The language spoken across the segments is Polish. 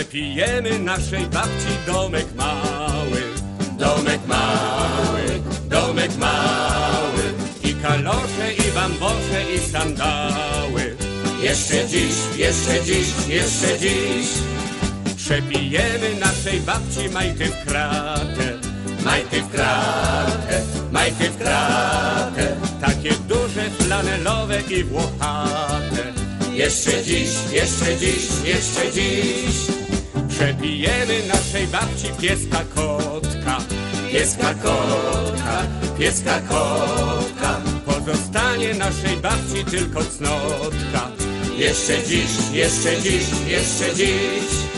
Przepijemy naszej babci domek mały, Domek mały, domek mały, i kalosze, i bambosze, i sandały. jeszcze dziś, jeszcze dziś, jeszcze dziś. Przepijemy naszej babci majty w kratę, Majty w kratę, majty w kratę, takie duże, flanelowe i włochate. jeszcze dziś, jeszcze dziś, jeszcze dziś. Przepijemy naszej babci pieska kotka, Pieska kotka, pieska kotka, pozostanie naszej babci tylko cnotka. jeszcze dziś, jeszcze dziś, jeszcze dziś.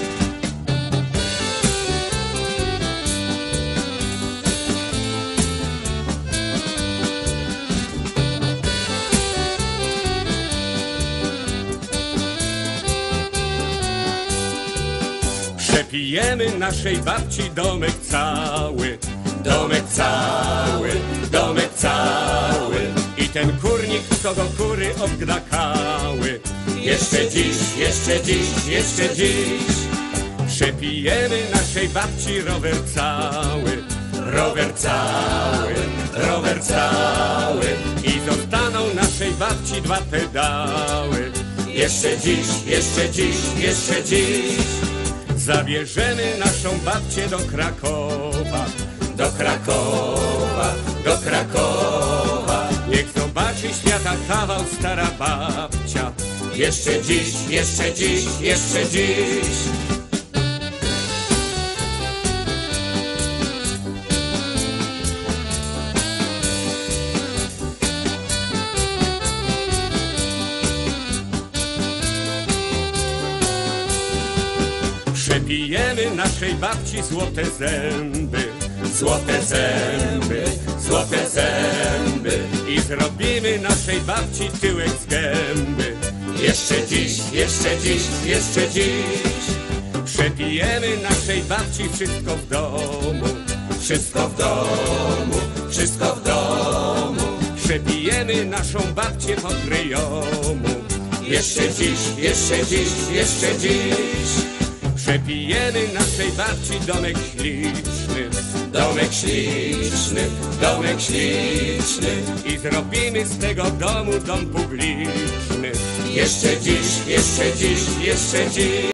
Przepijemy naszej babci domek cały Domek cały, domek cały, i ten kurnik, co go kury obgnakały. jeszcze dziś, jeszcze dziś, jeszcze dziś. Przepijemy naszej babci rower cały Rower cały, rower cały, i zostaną naszej babci dwa pedały. jeszcze dziś, jeszcze dziś, jeszcze dziś. Zabierzemy naszą babcię do Krakowa, Do Krakowa, do Krakowa, niech zobaczy świata kawał stara babcia. jeszcze dziś, jeszcze dziś, jeszcze dziś. Przepijemy naszej babci złote zęby Złote zęby, złote zęby, i zrobimy naszej babci tyłek z gęby. jeszcze dziś, jeszcze dziś, jeszcze dziś. Przepijemy naszej babci wszystko w domu. Wszystko w domu, wszystko w domu, Przepijemy naszą babcię po kryjomu. jeszcze dziś, jeszcze dziś, jeszcze dziś. Przepijemy naszej babci domek śliczny Domek śliczny, domek śliczny, i zrobimy z tego domu dom publiczny. jeszcze dziś, jeszcze dziś, jeszcze dziś.